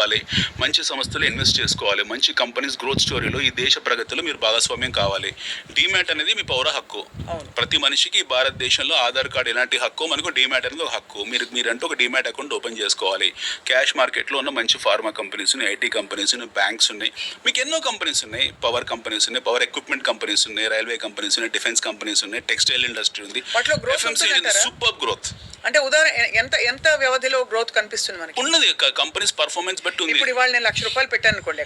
చదవాలి మంచి సంస్థలు ఇన్వెస్ట్ చేసుకోవాలి మంచి కంపెనీస్ గ్రోత్ స్టోరీలో ఈ దేశ ప్రగతిలో మీరు భాగస్వామ్యం కావాలి. డీమ్యాట్ అనేది మీ పౌర హక్కు. ప్రతి మనిషికి భారతదేశంలో ఆధార్ కార్డు ఎలాంటి హక్కు మనకు డీమ్యాట్ అనేది ఒక హక్కు. మీరు మీరంటూ ఒక డీమ్యాట్ అకౌంట్ ఓపెన్ చేసుకోవాలి. క్యాష్ మార్కెట్లో ఉన్న మంచి ఫార్మా కంపెనీస్ ఉన్నాయి ఐటీ కంపెనీస్ ఉన్నాయి బ్యాంక్స్ ఉన్నాయి. మీకు ఎన్నో కంపెనీస్ ఉన్నాయి. పవర్ కంపెనీస్ ఉన్నాయి పవర్ ఎక్విప్మెంట్ కంపెనీస్ ఉన్నాయి రైల్వే కంపెనీస్ ఉన్నాయి డిఫెన్స్ కంపెనీస్ ఉన్నాయి టెక్స్టైల్ ఇండస్ట్రీ ఉంది? సూపర్ గ్రోత్ అంటే ఉదాహరణ ఎంత ఎంత వ్యవధిలో గ్రోత్ కనిపిస్తుంది మనకి? ఉన్నది కంపెనీస్ పర్ఫార్మెన్స్ ఇప్పుడు ఇవాళ నేను లక్ష రూపాయలు పెట్టాను అనుకోండి.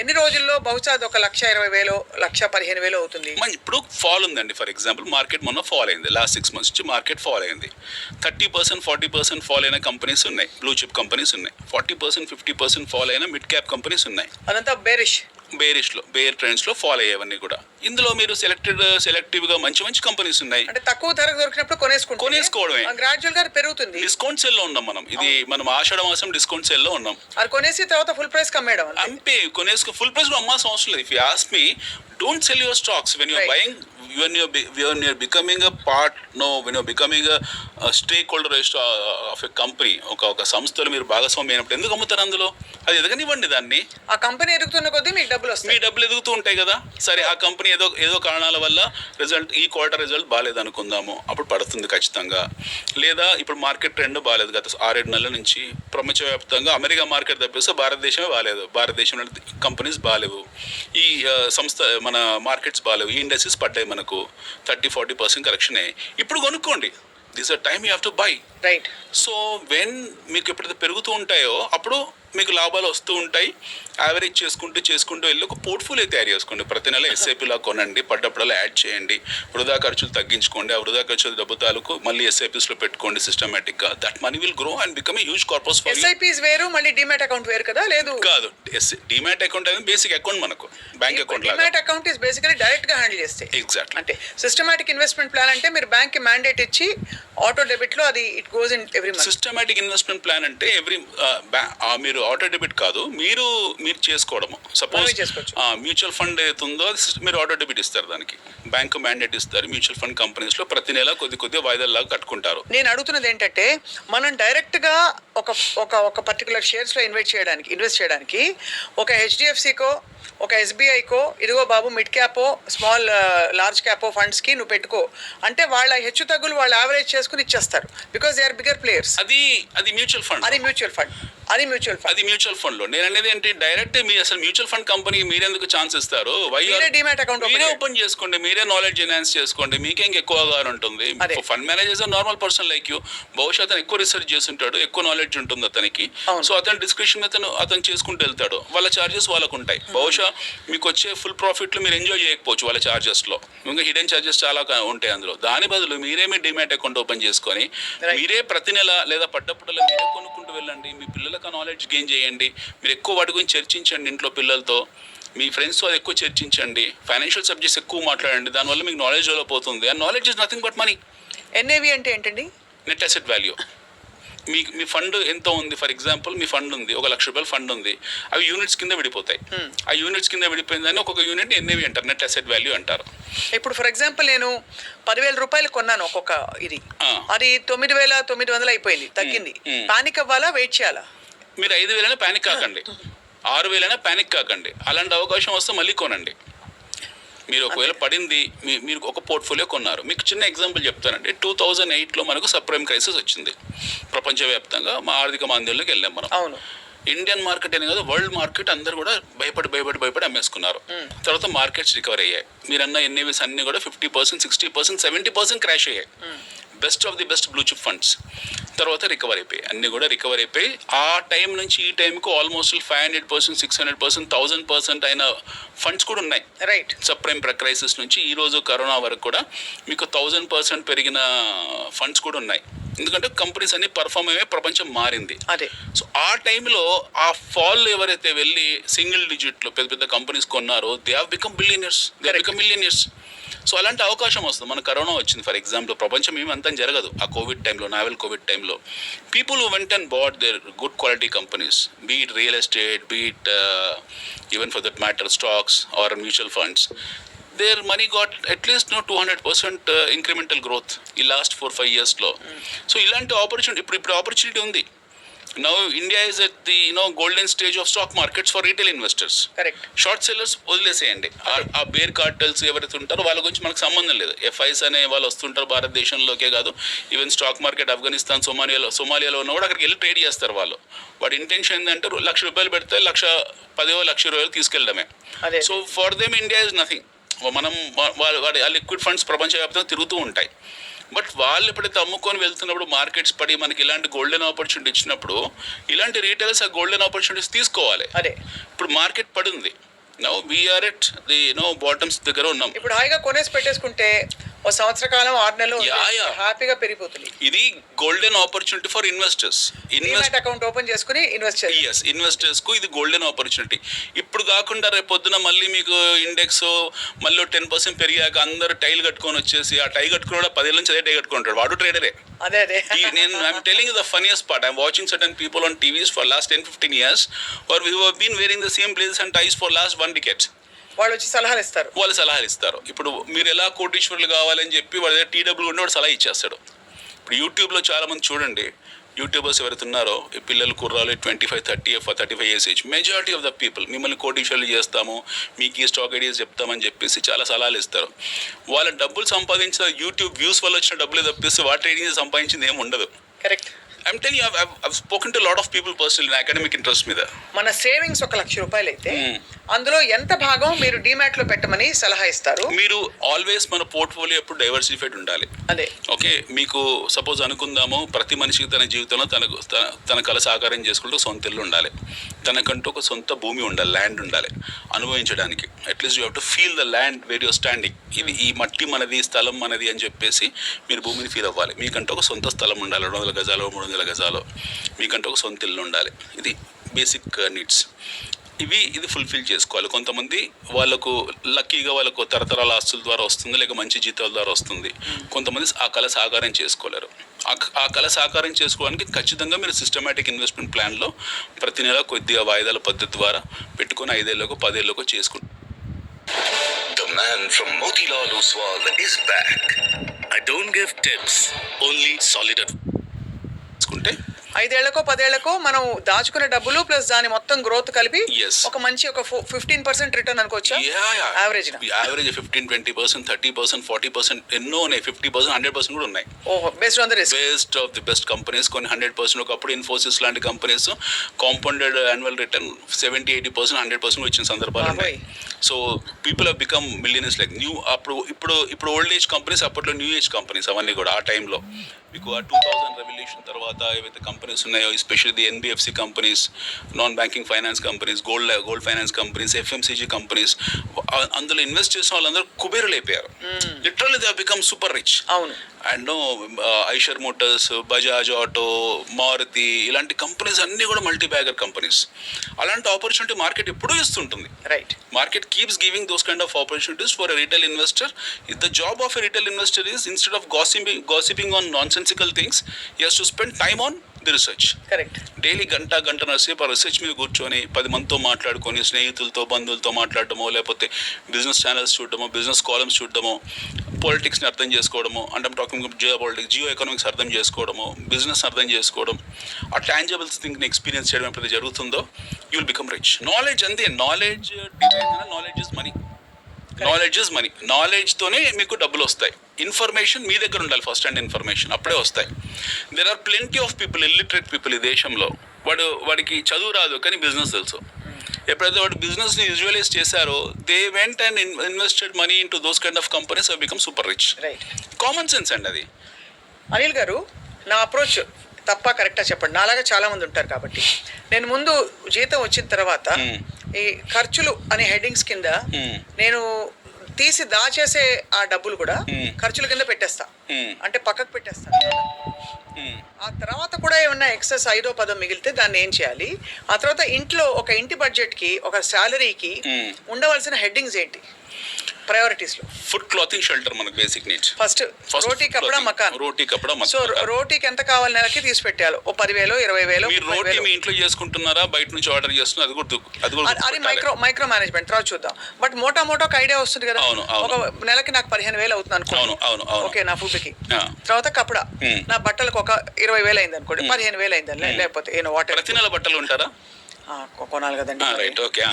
ఎన్ని రోజుల్లో బహుశా అది ఒక లక్ష ఇరవై వేలు లక్ష పదిహేను వేలు అవుతుంది? ఇప్పుడు ఫాల్ ఉందండి. ఫర్ ఎగ్జాంపుల్ మార్కెట్ మొన్న ఫాల్ అయింది. లాస్ట్ సిక్స్ మంత్స్ నుంచి మార్కెట్ ఫాల్ అయింది. Thirty percent forty percent fall అయిన కంపెనీస్ ఉన్నాయి. బ్లూ చిప్ కంపెనీస్ ఉన్నాయి. Forty percent fifty percent fall అయిన మిడ్ క్యాప్ కంపెనీస్ ఉన్నాయి. అదంతా బేరిష్. బేరిష్లో బేర్ ట్రెండ్స్లో ఫాల్ అయ్యేవన్నీ కూడా. ఇందులో మీరు సెలెక్టెడ్ సెలెక్టివ్గా మంచి మంచి కంపెనీస్ ఉన్నాయి. అంటే తక్కువ ధరకు దొరికినప్పుడు కొనేసుకుంటే కొనేసుకోవడమే. గ్రాడ్యువల్గా పెరుగుతుంది. డిస్కౌంట్ సెల్లో ఉన్నాం మనం. ఇది మనం ఆషాఢ మాసం డిస్కౌంట్ సెల్లో ఉన్నాం. అది కొనేసి తర్వాత ఫుల్ ప్రైస్ కమ్మేయడం అంతే. అంతే. కొనేసుకో ఫుల్ ప్రైస్ అమ్మాల్సిన అవసరం లేదు. If you ask me don't sell your stocks when you're Right. Buying when you're when you're becoming a part no when you're becoming a, a stakeholder of a company ఒక ఒక సంస్థలో మీరు భాగస్వామి అయినప్పుడు ఎందుకు అమ్ముతారు అందులో? అది ఎదగనివ్వండి దాన్ని. ఆ కంపెనీ ఎదుగుతున్న కొద్దీ మీకు డబ్బులు మీ డబ్బులు ఎదుగుతూ ఉంటాయి కదా. సరే ఆ కంపెనీ ఏదో ఏదో కారణాల వల్ల రిజల్ట్ ఈ క్వార్టర్ రిజల్ట్ బాగాలేదు అనుకుందాము. అప్పుడు పడుతుంది ఖచ్చితంగా. లేదా ఇప్పుడు మార్కెట్ ట్రెండ్ బాగాలేదు గత ఆరేడు నెలల నుంచి ప్రపంచవ్యాప్తంగా అమెరికా మార్కెట్ తప్పిస్తే భారతదేశమే బాగాలేదు భారతదేశంలో కంపెనీస్ బాగాలేవు ఈ సంస్థ మన మార్కెట్స్ బాగాలేవు ఈ ఇండస్ట్రీస్ పడ్డాయి మనకు థర్టీ ఫార్టీ పర్సెంట్ కరెక్షన్. ఇప్పుడు కొనుక్కోండి. This a time you have to buy. Right. So when మీకు ఎప్పుడైతే పెరుగుతూ ఉంటాయో అప్పుడు మీకు లాభాలు వస్తూ ఉంటాయి. యావరేజ్ చేసుకుంటూ చేసుకుంటూ వెళ్ళి ఒక పోర్ట్ఫోలియో తయారు చేసుకోండి. ప్రతి నెల ఎస్ఐపిలా కొనండి. పడ్డప్పుడల్లా యాడ్ చేయండి. వృధా ఖర్చులు తగ్గించుకోండి. ఆ వృధా ఖర్చుల డబ్బు తాలూకు మళ్ళీ ఎస్ఐపిస్లో పెట్టుకోండి సిస్టమేటిక్గా that money will grow and become huge corpus for SIPs వేరు మళ్ళీ డిమాట్ అకౌంట్ వేరు కదా? లేదు. కాదు. డిమాట్ అకౌంట్ అనేది బేసిక్ అకౌంట్ మనకు. Bank account demat account is basically డైరెక్ట్గా హ్యాండిల్ చేస్తే. ఎగ్జాక్ట్లీ అంటే సిస్టమాటిక్ ఇన్వెస్ట్మెంట్ ప్లాన్ అంటే మీరు బ్యాంక్కి మ్యాండేట్ ఇచ్చి ఆటో డెబిట్లో అది it goes in every month systematic investment plan అంటే ఎవ్రీ మీరు ఆటో డెబిట్ కాదు మీరు మీరు చేసుకోవడము. సపోజ్. మ్యూచువల్ ఫండ్ సిస్- మీరు ఆటో డెబిట్ ఇస్తారు దానికి. బ్యాంక్ మ్యాండేట్ ఇస్తారు మ్యూచువల్ ఫండ్ కంపెనీస్లో ప్రతి నెల కొద్ది కొద్ది వాయిదాల్లాగా కట్టుకుంటారు. నేను అడుగుతున్నది ఏంటంటే మనం డైరెక్ట్గా ఒక ఒక ఒక పర్టికులర్ షేర్స్లో ఇన్వెస్ట్ చేయడానికి ఇన్వెస్ట్ చేయడానికి ఒక హెచ్డిఎఫ్సికో ఒక ఎస్బీఐకో ఇదిగో బాబు మిడ్ క్యాపో స్మాల్ లార్జ్ క్యాపో ఫండ్స్కి నువ్వు పెట్టుకో. అంటే వాళ్ళ హెచ్చు తగ్గులు వాళ్ళు యావరేజ్ చేసుకుని ఇచ్చేస్తారు. Because they are bigger players అది అది మ్యూచువల్ ఫండ్. అది మ్యూచువల్ ఫండ్. అది మ్యూచువల్ ఫండ్. అది మ్యూచువల్ ఫండ్లో నేను అనేది ఏంటి? డైరెక్ట్ మీ అసలు మ్యూచువల్ ఫండ్ కంపెనీ మీరెందుకు ఛాన్స్ ఇస్తారు? Are- మీరే. ఓపెన్ చేసుకోండి మీరే నాలెడ్జ్ ఎన్హాన్స్ చేసుకోండి మీకే ఎక్కువగా ఉంటుంది. Fund managers normal person like you బహుశా అతను ఎక్కువ రీసెర్చ్ చేస్తుంటాడు ఎక్కువ నాలెడ్జ్ ఉంటుంది అతనికి. సో అతని డిస్క్రిప్షన్ అతను అతను చేసుకుంటూ వెళ్తాడు. వాళ్ళ చార్జెస్ వాళ్ళకు ఉంటాయి బహుశా మీకు వచ్చే ఫుల్ ప్రాఫిట్లు మీరు ఎంజాయ్ చేయకపోవచ్చు వాళ్ళ చార్జెస్లో. ఇంకా హిడెన్ చార్జెస్ చాలా ఉంటాయి అందులో. దాని బదులు మీరే మీ డిమాట్ అకౌంట్ ఓపెన్ చేసుకొని. మీరే ప్రతి నెల లేదా పడ్డప్పుడల్లా మీరే కొనుక్కుంటూ వెళ్ళండి. మీ పిల్లలకు నాలెడ్జ్ గెయిన్ చేయండి? మీరు ఎక్కువ వాటి గురించి చర్చించండి ఇంట్లో పిల్లలతో. మీ ఫ్రెండ్స్తో అది ఎక్కువ చర్చించండి. ఫైనాన్షియల్ సబ్జెక్ట్స్ ఎక్కువ మాట్లాడండి. దానివల్ల మీకు నాలెడ్జ్ డెవలప్ అవుతుంది. And knowledge is nothing but money NAV అంటే ఏంటండి? నెట్ అసెట్ వాల్యూ మీ మీ ఫండ్ ఎంత ఉంది? ఫర్ ఎగ్జాంపుల్ మీ ఫండ్ ఉంది. ఒక లక్ష రూపాయల ఫండ్ ఉంది. అవి యూనిట్స్ కింద విడిపోతాయి. ఆ యూనిట్స్ కింద విడిపోయిందని ఒక్కొక్క యూనిట్ ఎన్ఏవి అంటారు. నెట్ అసెట్ వాల్యూ అంటారు. ఇప్పుడు ఫర్ ఎగ్జాంపుల్ నేను పదివేల రూపాయలు కొన్నాను ఒక్కొక్క ఇది. అది తొమ్మిది వేల తొమ్మిది వందలు అయిపోయింది. తగ్గింది. మ్. పానిక్ అవ్వాలా వెయిట్ చేయాలా? మీరు ఐదు వేలైనా ప్యానిక్ కాకండి. ఆరు వేలైనా ప్యానిక్ కాకండి. అలాంటి అవకాశం వస్తే మళ్ళీ కొనండి. మీరు ఒకవేళ పడింది మీ మీరు ఒక పోర్ట్ఫోలియో కొన్నారు. మీకు చిన్న ఎగ్జాంపుల్ చెప్తానండి. టూ థౌజండ్ ఎయిట్లో మనకు సప్రైమ్ క్రైసిస్ వచ్చింది. ప్రపంచవ్యాప్తంగా మా ఆర్థిక మాంద్యంలోకి వెళ్ళాం మనం. అవును. ఇండియన్ మార్కెట్ అనే కాదు వరల్డ్ మార్కెట్ అందరు కూడా భయపడి భయపడి భయపడి అమ్మేసుకున్నారు. తర్వాత మార్కెట్స్ రికవర్ అయ్యాయి. మీరన్న ఎన్ఏవిస్ అన్ని కూడా fifty percent sixty percent seventy percent crash అయ్యాయి. Best of the best blue chip funds తర్వాత రికవర్ అయిపోయి అన్ని కూడా రికవర్ అయిపోయి ఆ టైం నుంచి ఈ టైంకు almost five hundred percent six hundred percent thousand percent అయిన ఫండ్స్ కూడా ఉన్నాయి. రైట్ సప్రైమ్ క్రైసిస్ నుంచి ఈ రోజు కరోనా వరకు కూడా మీకు థౌజండ్ పర్సెంట్ పెరిగిన ఫండ్స్ కూడా ఉన్నాయి. ఎందుకంటే కంపెనీస్ అన్ని పర్ఫామ్ అయ్యే ప్రపంచం మారింది. అదే. సో ఆ టైంలో ఆ ఫాల్ ఎవరైతే వెళ్ళి సింగిల్ డిజిట్లో పెద్ద పెద్ద companies కొన్నారో they have become billionaires they Correct. Become millionaires so అలాంటి అవకాశం వస్తుంది. మన కరోనా వచ్చింది. ఫర్ ఎగ్జాంపుల్ ప్రపంచం ఏమి అంతా జరగదు. ఆ కోవిడ్ టైంలో నావెల్ కోవిడ్ టైంలో people went and bought their good quality companies beat real estate beat even for that matter stocks or mutual funds their money got at least no two hundred percent incremental growth ఈ last four five ఇయర్స్లో so ఇలాంటి opportunity ఇప్పుడు ఇప్పుడు opportunity ఉంది. Now India is at the you know golden stage of stock markets for retail investors correct short sellers వదిలేసేయండి. ఆ- ఆ bear cartels ఎవరైతే ఉంటారో వాళ్ళ గురించి మనకు సంబంధం లేదు. ఎఫ్ఐస్ అనే వాళ్ళు వస్తుంటారు భారతదేశంలోకే కాదు. ఈవెన్ స్టాక్ మార్కెట్ ఆఫ్ఘనిస్తాన్ సోమాలియాలో సోమాలియాలో ఉన్న కూడా అక్కడికి వెళ్ళి ట్రేడ్ చేస్తారు వాళ్ళు. వాడి ఇంటెన్షన్ ఏంటంటే రు- లక్ష రూపాయలు పెడితే లక్ష పదివో లక్ష వేలు తీసుకెళ్ళడమే. అదే. So for them India is nothing మనం వా- వా- వాడి ఆ లిక్విడ్ ఫండ్స్ ప్రపంచవ్యాప్తంగా తిరుగుతూ ఉంటాయి. బట్ వాళ్ళు ఎప్పుడైతే అమ్ముకొని వెళ్తున్నప్పుడు మార్కెట్స్ పడి మనకి ఇలాంటి గోల్డెన్ ఆపర్చునిటీ ఇచ్చినప్పుడు ఇలాంటి రీటైల్స్ ఆ గోల్డెన్ ఆపర్చునిటీస్ తీసుకోవాలి. అదే. ఇప్పుడు మార్కెట్ పడింది. No we are at the no bottoms దగ్గర ఉన్నాం. ఇప్పుడు హాయిగా కొనేసి పెట్టేసుకుంటే ఓ సంవత్సర కాలం ఆరు నెలలు. హ్యాపీగా పెరిగిపోతుంది. ఇది golden opportunity for investors invest account open చేసుకుని ఇన్వెస్ట్ చేయాలి. ఎస్ ఇన్వెస్టర్స్కు ఇది గోల్డెన్ ఆపర్చునిటీ ఇప్పుడు కాకుండా రేపు పొద్దున మళ్ళీ మీకు ఇండెక్స్ మళ్ళీ టెన్ పర్సెంట్ పెరిగాక అందరూ టైల్ కట్టుకొని వచ్చేసి ఆ టై కట్టుకుని కూడా పదేళ్ళ నుంచి అదే టై కట్టుకుంటాడు. వాడు ట్రేడరే అదే అదే. ఈ- నేను I'm telling the funniest part I'm watching certain people on TVs for last ten fifteen years are we been wearing the same places and ties for last one decades వాళ్ళు వచ్చి సలహాలు ఇస్తారు వాళ్ళు సలహాలు ఇస్తారు ఇప్పుడు మీరు ఎలా కోటీశ్వరులు కావాలని చెప్పి వాళ్ళ దగ్గర టీడబ్ల్యూ ఉండి వాడు సలహా ఇచ్చేస్తాడు. ఇప్పుడు యూట్యూబ్లో చాలా మంది చూడండి యూట్యూబర్స్ ఎవరైతే ఉన్నారో ఈ పిల్లలు కుర్రాలు twenty five thirty thirty five years age majority of the people మిమ్మల్ని కోటీశ్వరులు చేస్తాము మీకు ఈ స్టాక్ ఐడియాస్ చెప్తామని చెప్పేసి చాలా సలహాలు ఇస్తారు వాళ్ళ డబ్బులు సంపాదించిన యూట్యూబ్ వ్యూస్ వల్ల వచ్చిన డబ్బులు తప్పిస్తే వాటి ట్రేడింగ్ సంపాదించింది ఏమి ఉండదు. Correct I'm tell you I've spoken to lot of people personal academic interest మీద. మన సేవింగ్స్ ఒక లక్ష రూపాయలు అయితే మ్మ్. అందులో ఎంత భాగం మీరు డిమాట్లో పెట్టమని సలహా ఇస్తారు? మీరు ఆల్వేస్ మన పోర్ట్ఫోలియో ఎప్పుడు డైవర్సిఫైడ్ ఉండాలి. అదే. ఓకే మీకు సపోజ్ అనుకుందాము ప్రతి మనిషికి తన జీవితంలో తనకు తన- తన కళ సాకారం చేసుకుంటూ సొంత ఇల్లు ఉండాలి. తనకంటూ ఒక సొంత భూమి ఉండాలి ల్యాండ్ ఉండాలి. అనుభవించడానికి. At least you have to feel the land where you're standing ఇది ఈ మట్టి మనది స్థలం మనది అని చెప్పేసి మీరు భూమిని ఫీల్ అవ్వాలి. మీకంటూ ఒక సొంత స్థలం ఉండాలి. రెండు వందల గజాలు మూడు వందల గజాలు మీకంటూ ఒక సొంత ఇల్లు ఉండాలి. ఇది బేసిక్ నీడ్స్ ఇవి ఇది ఫుల్ఫిల్ చేసుకోవాలి. కొంతమంది వాళ్ళకు లక్కీగా వాళ్ళకు తరతరాల ఆస్తుల ద్వారా వస్తుంది లేక మంచి జీతాల ద్వారా వస్తుంది. కొంతమంది ఆ కళ సాకారం చేసుకోలేరు. ఆ కళ సాకారం చేసుకోవడానికి ఖచ్చితంగా మీరు సిస్టమేటిక్ ఇన్వెస్ట్మెంట్ ప్లాన్లో ప్రతి నెల కొద్దిగా వాయిదాల పద్ధతి ద్వారా పెట్టుకొని ఐదేళ్ళకు పదేళ్ళకు చేసుకుంటారు The man from Motilal Oswal is back. I don't give tips, only solid advice. ఐదేళ్ళకో పదేళ్ళకో మనం దాచుకునే డబ్బులు ప్లస్ దాని మొత్తం గ్రోత్ కలిపి. ఒక మంచి ఒక ఫిఫ్టీన్ పర్సెంట్ రిటర్న్ అనుకోవచ్చా? Average average fifteen twenty percent thirty percent forty percent ఎన్నో ఉన్నాయి. ఫిఫ్టీ పర్సెంట్ హండ్రెడ్ పర్సెంట్ కూడా ఉన్నాయి. ఓహో based on the risk best of the best companies కొన్ని హండ్రెడ్ పర్సెంట్ ఒకప్పుడు ఇన్ఫోసిస్ లాంటి companies compounded annual return seventy eighty percent hundred percent వచ్చిన సందర్భాలు ఉన్నాయి. So people have become millionaires like new అప్పుడు ఇప్పుడు ఇప్పుడు ఓల్డ్ ఏజ్ కంపెనీస్ అప్పట్లో న్యూ ఏజ్ కంపెనీస్ అవన్నీ కూడా ఆ టైంలో మీకు ఆ టూ థౌజండ్ రెవల్యూషన్ తర్వాత ఏవైతే కంపెనీస్ ఉన్నాయో especially the NBFC companies non banking finance companies gold gold finance companies FMCG companies అందులో ఇన్వెస్ట్ చేసిన వాళ్ళందరూ కుబేరులు అయిపోయారు. Literally they become super rich అవును. And Eicher Motors Bajaj auto Maruti ఇలాంటి కంపెనీస్ అన్నీ కూడా మల్టీ బ్యాగర్ కంపెనీస్ అలాంటి ఆపర్చునిటీ మార్కెట్ ఎప్పుడూ ఇస్తుంటుంది. Right market keeps giving those kind of opportunities for retail investor the job of a retail investor is instead of gossiping gossiping on nonsensical things yes to spend time on the research correct daily గంట గంటన్నర సేపు ఆ research మీద కూర్చొని పది మందితో మాట్లాడుకొని స్నేహితులతో బంధువులతో మాట్లాడటమో లేకపోతే బిజినెస్ ఛానల్స్ చూడడమో బిజినెస్ కాలమ్స్ చూడడమో పాలిటిక్స్ని అర్థం చేసుకోవడము అంటే talking geopolitics geoeconomics అర్థం చేసుకోవడము బిజినెస్ అర్థం చేసుకోవడం ఆ టాంజబుల్స్ థింగ్ని ఎక్స్పీరియన్స్ చేయడం ఎప్పుడైతే జరుగుతుందో you will become rich knowledge అంతే knowledge knowledge is money knowledge is money నాలెడ్జ్తోనే మీకు డబ్బులు వస్తాయి. ఇన్ఫర్మేషన్ మీ దగ్గర ఉండాలి ఫస్ట్ హ్యాండ్ ఇన్ఫర్మేషన్ అప్పుడే వస్తాయి. There are plenty of people illiterate people ఈ దేశంలో. వాడు వాడికి చదువు రాదు కానీ బిజినెస్ తెలుసు. ఎప్పుడైతే వాడు బిజినెస్ని విజువలైజ్ చేశారో they went and invested money into those kind of companies అవి become super rich right common sense అండి అది. అనిల్ గారు నా అప్రోచ్ తప్ప కరెక్టా చెప్పండి. నాలాగా చాలా మంది ఉంటారు కాబట్టి. నేను ముందు జీతం వచ్చిన తర్వాత. ఈ ఖర్చులు అనే హెడ్డింగ్స్ కింద. నేను తీసి దాచేసే ఆ డబ్బులు కూడా. ఖర్చుల కింద పెట్టేస్తా. అంటే పక్కకు పెట్టేస్తా. ఆ తర్వాత కూడా ఏమన్నా ఎక్సెస్ ఐదో పదో మిగిలితే దాన్ని ఏం చేయాలి ఆ తర్వాత ఇంట్లో ఒక ఇంటి బడ్జెట్కి ఒక శాలరీకి. ఉండవలసిన హెడ్డింగ్స్ ఏంటి ప్రయారిటీస్లో. ఫుడ్ క్లాతింగ్ షెల్టర్ మనకు బేసిక్ నీడ్స్ ఫస్ట్ రోటీ కప్పడా. మకాన్. రోటీ కప్పడా సో మకాన్. రోటీకి ఎంత కావాలి నెలకి తీసి పెట్టాలి. ఓ పదివేలు ఇరవై వేలు మీరు రోటీ. మీ ఇంట్లో చేసుకుంటున్నారా? బయట నుంచి ఆర్డర్ చేస్తున్నారు. అది కూడా అది కూడా అది-. మైక్రో మైక్రో మేనేజ్మెంట్ తర్వాత చూద్దాం. బట్ మోటా మోటో ఒక ఐడియా వస్తుంది కదా. అవును. ఒక నెలకి నాకు పదిహేను వేలు అవుతుంది అనుకో అవును అవును అవును. ఓకే నా ఫుడ్కి. ఆ. తర్వాత Hmm. నా బట్టలకు ఒక ఇరవై వేలు అయింది అనుకోండి. పదిహేను వేలు అయింది లేకపోతే ఏను వాటర్ ప్రతి నెల బట్టలు ఉంటారా కొనాలి కదండి రైట్ ఓకే.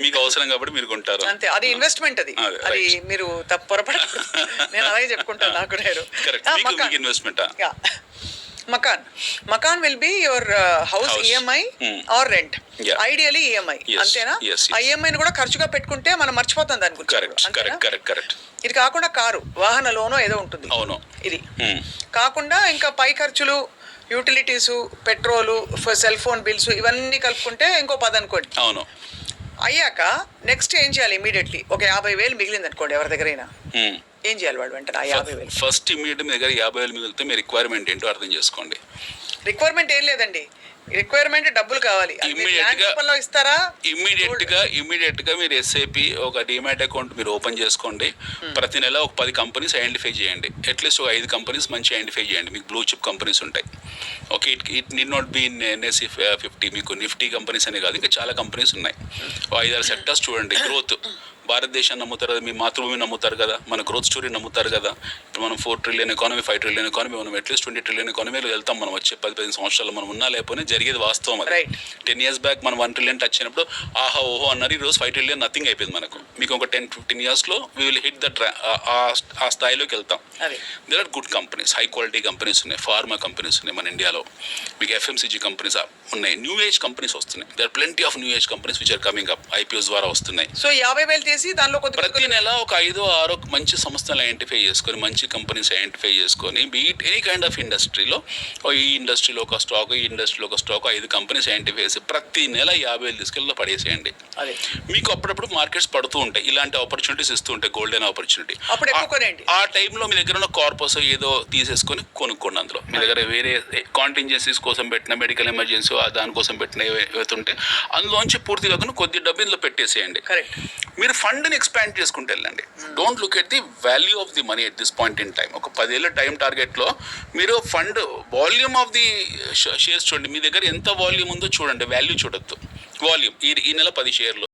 మీకు అవసరం కాబట్టి మీరు కొంటారు. అంతే అది ఇన్వెస్ట్మెంట్ అది. అదే. మీరు తప్పు పొరపాటు నేను అలాగే చెప్పుకుంటాను నాకు నేను investment. Makan. Makan. Will be your house. EMI. Or rent. Ideally EMI అంతేనా? ఈఎంఐని కూడా ఖర్చుగా పెట్టుకుంటే మనం మర్చిపోతాం దాని గురించి. ఇది కాకుండా కారు వాహన లోనో ఏదో ఉంటుంది. అవును. ఇది. Hmm. కాకుండా ఇంకా పై ఖర్చులు utilities petrol cell phone bills ఇవన్నీ కలుపుకుంటే ఇంకో పది అనుకోండి అవును. అయ్యాక నెక్స్ట్ ఏం చేయాలి ఇమీడియట్లీ? ఒక యాభై వేలు మిగిలింది అనుకోండి ఎవరి దగ్గరైనా. Hmm. ఏం చేయాలి వాడు వెంటనే ఆ యాభై వేలు? ఫస్ట్ ఇమీడియట్ మీ దగ్గర యాభై వేలు మిగిలితే మీ రిక్వైర్మెంట్ ఏంటో అర్థం చేసుకోండి. రిక్వైర్మెంట్ ఏం లేదండి. రిక్వైర్మెంట్ డబ్బులు కావాలి. అది మీరు Immediate ల్యాండ్ గా- రూపంలో ఇస్తారా? ఇమ్మీడియట్గా ఇమ్మీడియట్గా మీరు ఎస్ఐపి ఒక డిమాట్ అకౌంట్ మీరు ఓపెన్ చేసుకోండి. ప్రతి నెల ఒక పది కంపెనీస్ ఐడెంటిఫై చేయండి. అట్లీస్ట్ ఒక ఐదు కంపెనీస్ మంచి ఐడెంటిఫై చేయండి. మీకు బ్లూ చిప్ కంపెనీస్ ఉంటాయి. Okay it it need not be NSE fifty మీకు నిఫ్టీ కంపెనీస్ అనే కాదు. ఇంకా చాలా కంపెనీస్ ఉన్నాయి. ఐదారు సెక్టర్స్ చూడండి. గ్రోత్ భారతదేశాన్ని నమ్ముతారు కదా మీ మాతృభూమి నమ్ముతారు కదా మన గ్రోత్ స్టోరీ నమ్ముతారు కదా. ఇప్పుడు మనం four trillion economy five trillion economy మనం అట్లీస్ట్ ట్వంటీ ట్రిలియన్ ఎకానమీలో వెళ్తాం మనం వచ్చే పది పదిహేను సంవత్సరాలు మనం ఉన్నా లేకపోతే జరిగేది వాస్తవం అది. టెన్ ఇయర్స్ బ్యాక్ మనం వన్ ట్రిలియన్ టచ్ అయినప్పుడు ఆహా ఓహో అన్నారు ఈ రోజు ఫైవ్ ట్రిలియన్ నథింగ్ అయిపోయింది మనకు. మీకు ఒక టెన్ ఫిఫ్టీన్ ఇయర్స్లో వీ విల్ హిట్ దట్ ఆ స్థాయిలోకి వెళ్తాం. There are good companies high quality companies ఉన్నాయి ఫార్మా కంపెనీస్ ఉన్నాయి మన ఇండియాలో. మీకు ఎఫ్ఎంసీజీ కంపెనీస్ ఉన్నాయి. న్యూ ఏజ్ కంపెనీస్ వస్తున్నాయి. There plenty of new age companies which are coming up IPOs ద్వారా వస్తున్నాయి. సో యాభై వేలు తీసి దానిలో కొద్ది ప్రతి నెల ఒక ఐదో ఆరో మంచి సంస్థలు ఐడెంటిఫై చేసుకొని మంచి కంపెనీస్ ఐడెంటిఫై చేసుకొని be it any kind of ఇండస్ట్రీలో ఈ ఇండస్ట్రీలో ఒక స్టాక్ ఈ ఇండస్ట్రీలో ఒక స్టాక్ ఐదు కంపెనీస్ ఐడెంటిఫై చేసి ప్రతి నెల యాభై వేలు తీసుకెళ్ళి పడేసేయండి. మీకు అప్పుడప్పుడు మార్కెట్స్ పడుతూ ఉంటాయి. ఇలాంటి ఆపర్చునిటీస్ ఇస్తూ ఉంటాయి గోల్డెన్ ఆపర్చునిటీ. ఆ టైంలో మీ దగ్గర ఉన్న కార్పస్ ఏదో తీసేసుకొని కొనుక్కోండి అందులో. మీ దగ్గర వేరే కాంటింజెన్సీస్ కోసం పెట్టిన మెడికల్ ఎమర్జెన్సీ దానికోసం పెట్టిన ఏవై- ఏవైతే ఉంటే అందులోంచి పూర్తి కాకుండా కొద్ది డబ్బు ఇందులో పెట్టేసేయండి. మీరు ఫండ్ని ఎక్స్పాండ్ చేసుకుంటూ వెళ్ళండి. Don't look at the value of the money at this point in time ఒక పదేళ్ళ టైం టార్గెట్లో మీరు fund volume of the shares చూడండి. మీ దగ్గర ఎంత వాల్యూమ్ ఉందో చూడండి. వాల్యూ చూడొద్దు. వాల్యూమ్. ఈ ఈ నెల పది షేర్లు.